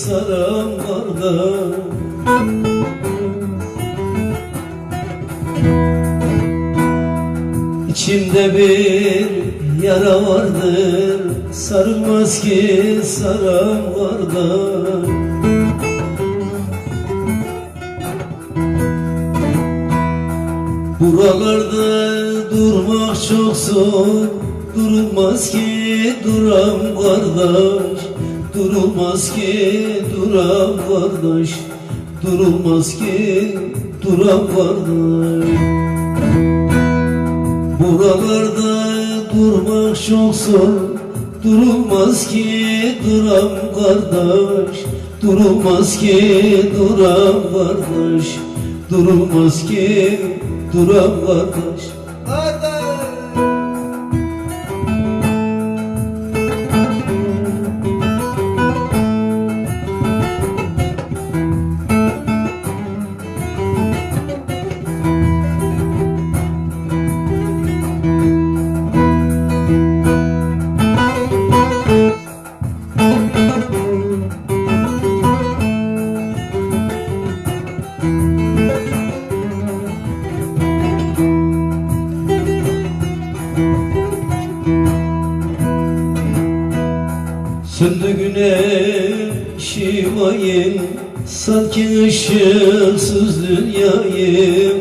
saran vardır İçimde bir yara vardır Sarılmaz ki saran vardır Buralarda durmak çok zor Durulmaz ki duram kardeş Durulmaz ki duram kardeş Durulmaz ki duram kardeş Buralarda durmak çok zor. Durulmaz ki duram kardeş. Durulmaz ki duram kardeş Durulmaz ki duram kardeş Sanki ışıksız dünyayım.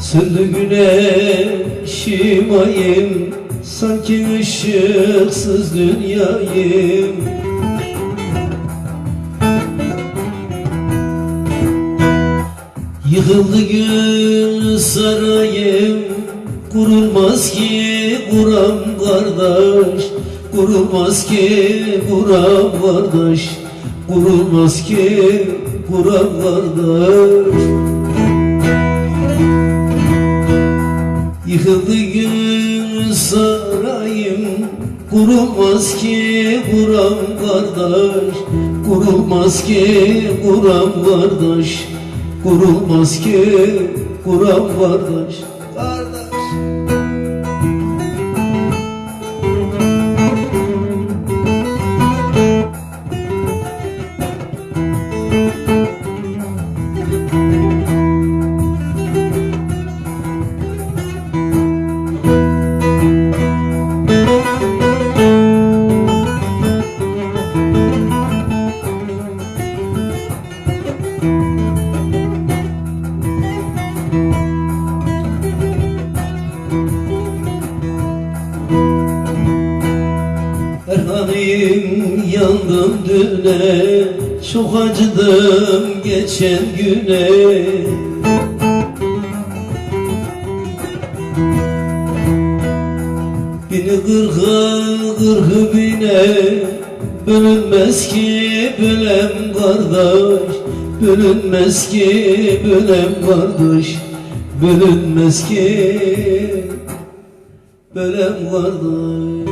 Söndü güneşim ayım Sanki ışıksız dünyayım. Yıkıldı gül sarayım. Kurulmaz ki kuram kardeş Kurulmaz ki kuram kardeş Kurulmaz ki kuram kardeş Yıkıldı gül sarayım Kurulmaz ki kuram kardeş Kurulmaz ki kuram kardeş Kurulmaz ki kuram kardeş Erhan'ım yandım düne Çok acıdım geçen güne. Bini kırka kırkı bine Bölünmez ki bölem kardeş. Bölünmez ki bölem kardeş Bölünmez ki bölem kardeş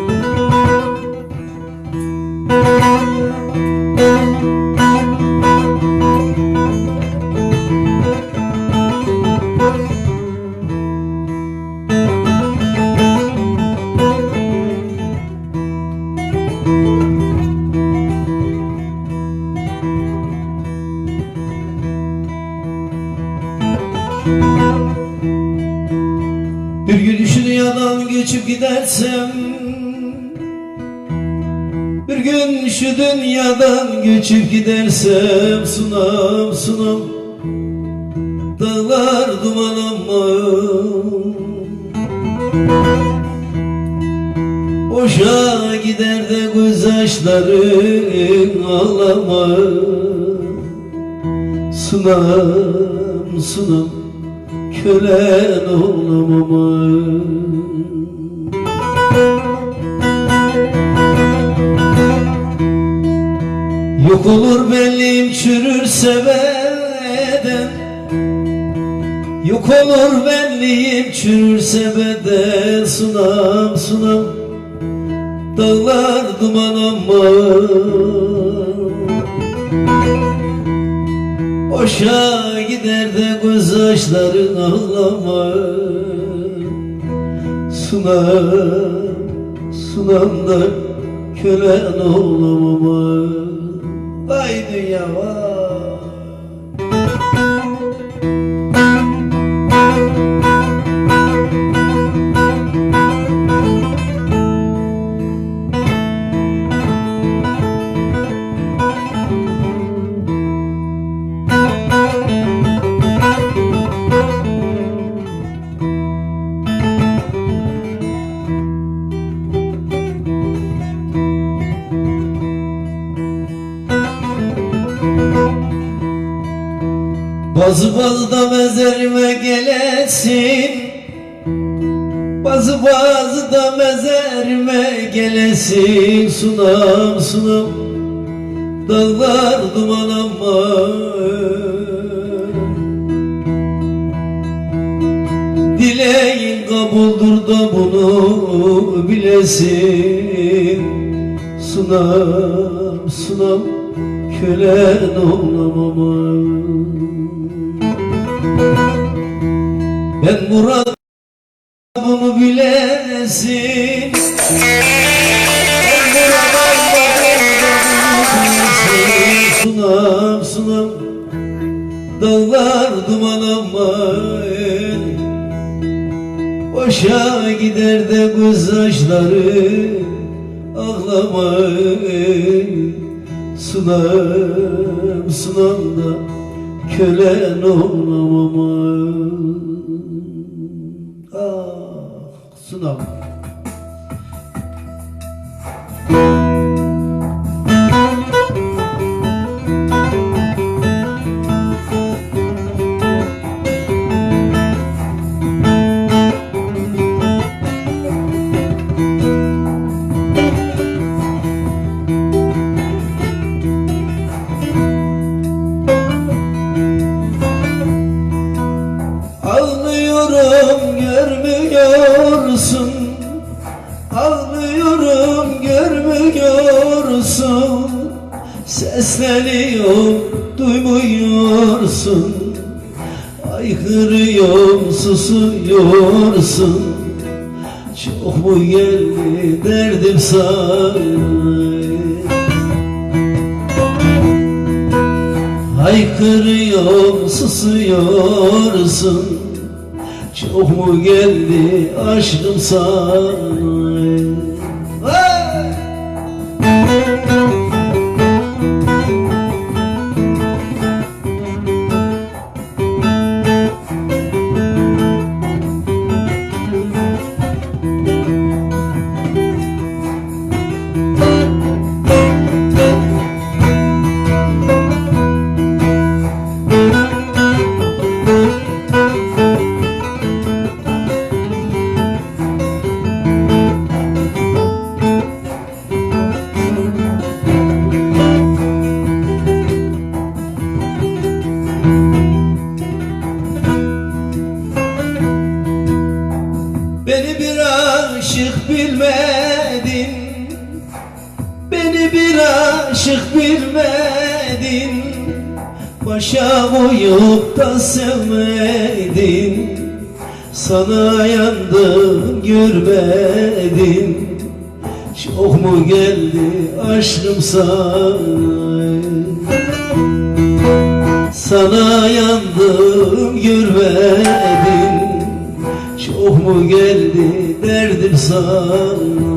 Bir gün şu dünyadan geçip gidersem gün şu dünyadan göçüp gidersem Sunam sunam. Dağlar duman ama Boşa gider de gözyaşların ağlama. Sunam sunam kölen olamam Yok olur bellim çürür seveden Yok olur benliğim çürürse beden Sunam sunam. Dağlar duman ama. Boşa gider de gözyaşların ağlama. Sunam, sunam da kölen olamama Vay dünya Bazı bazı da mezarıma gelesin. Bazı bazı da mezarıma gelesin. Sunam sunam. Dağlar duman ama. Dileğin kabuldur da bunu bilesin. Sunam sunam. Kölen olamam Ben bunu bilesin Ben bilesin? Sunam sunam Dağlar duman ama Boşa gider de gözyaşları ağlama Sunam sunam da kölen olamam Ah sunam Sesleniyorum duymuyorsun. Aykırıyorum susuyorsun. Çok mu geldi derdim sana? Haykırıyorum susuyorsun. Çok mu geldi aşkım sana Koyup da sevmedin Sana yandım görmedin Çok mu geldi aşkım sana? Sana yandım görmedin Çok mu geldi derdim sana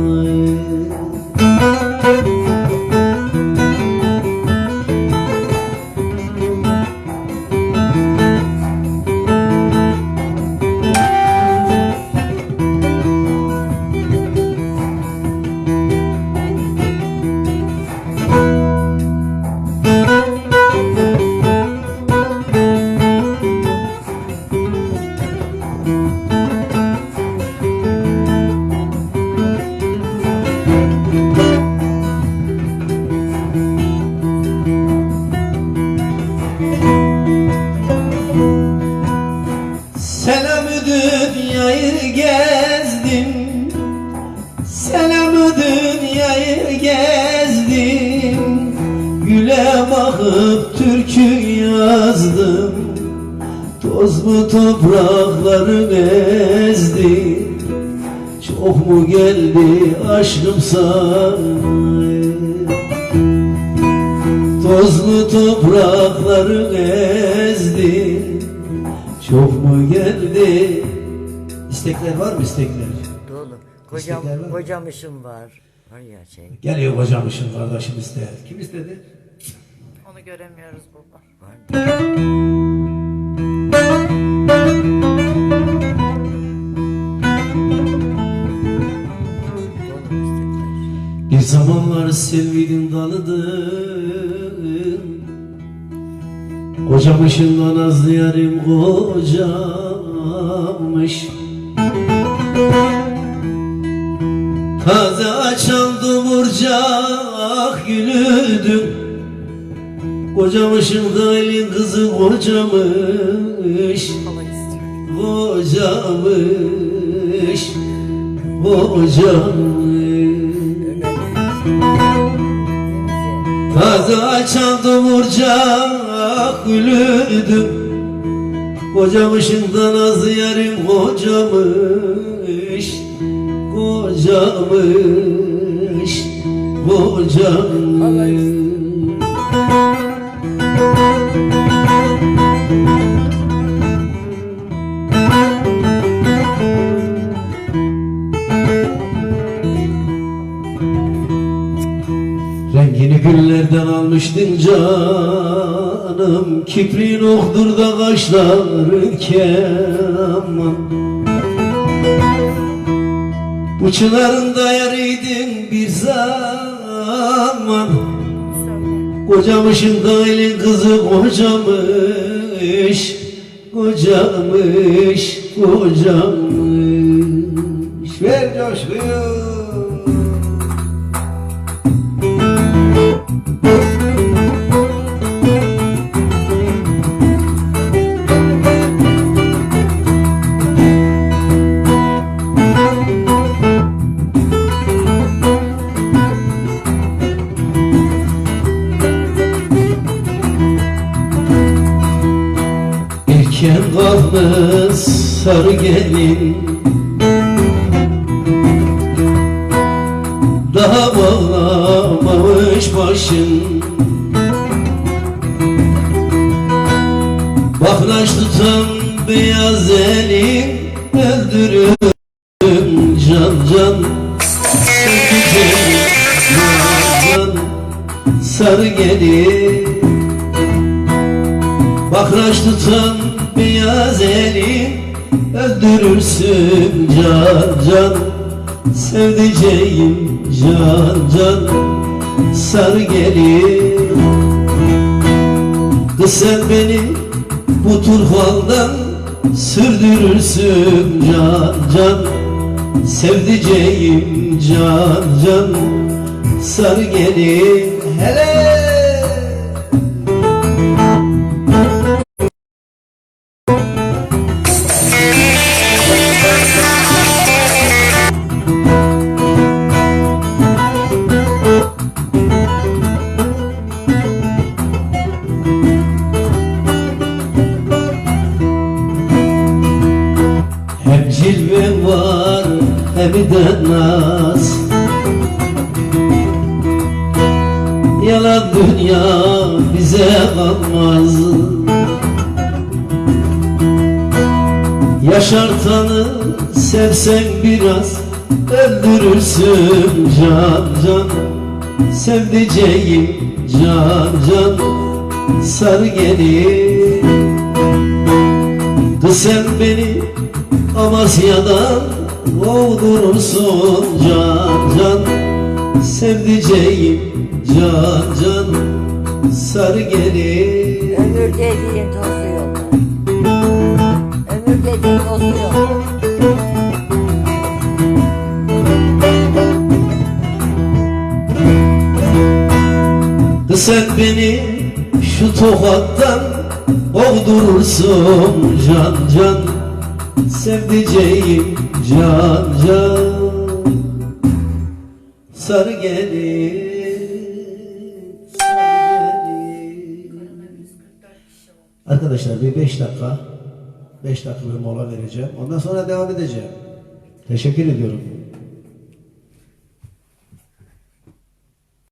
Selamı dünyayı gezdim. Güle bakıp türkü yazdım. Toz mu toprakları ezdi Çok mu geldi aşkım sana? Toz mu toprakları ezdi Çok mu geldi? İstekler var mı istekler? Kocam, İstekler var mı? kocamışım var. Var ya şey. Geliyor kocamışım kardeşim ister. Kim istedi? Onu göremiyoruz baba. Var. Bir zamanlar sevgilin dalıdın Kocamışından nazlı yarim kocamış Taze açan dumurcak gülüdüm Kocamışın da elin kızı kocamış. Kocamış Kocamış Taze açan dumurcak gülüdüm Kocamışından az yarim kocamış Kocamış Kocamış Rengini güllerden almıştın canım Kiprin oktur da kaşların keman Uçlarında yarıydın bir zaman. Kocamışın da elin kızı kocamış Kocamış, kocamış. Ver coşkuyu sarı gelin Daha bağlamamış başın. Bakraç tutan beyaz elin Öldürün can can can Sarı gelin Bakraç tutan Öldürürsün can can Sevdiceğim can can. Sarı gelin Kız sen beni bu turhaldan Sürdürürsün can can. Sevdiceğim can can Sarı gelin hele de naz Yalan dünya bize kalmaz. Yaşartanı sevsen biraz Öldürürsün can can. Sevdiceğim can can Sarı gelir Kız sen beni Amasya'dan Kovdurursun can can Sevdiceğim can can Sarı gelir Ömür dediğin tozu yok. Ömür dediğin tozu yok. Sen beni şu tokattan Kovdurursun can can Sevdiceğim can can Sarı gelin Arkadaşlar bir beş dakika 5 dakika mola vereceğim. Ondan sonra devam edeceğim. Teşekkür ediyorum.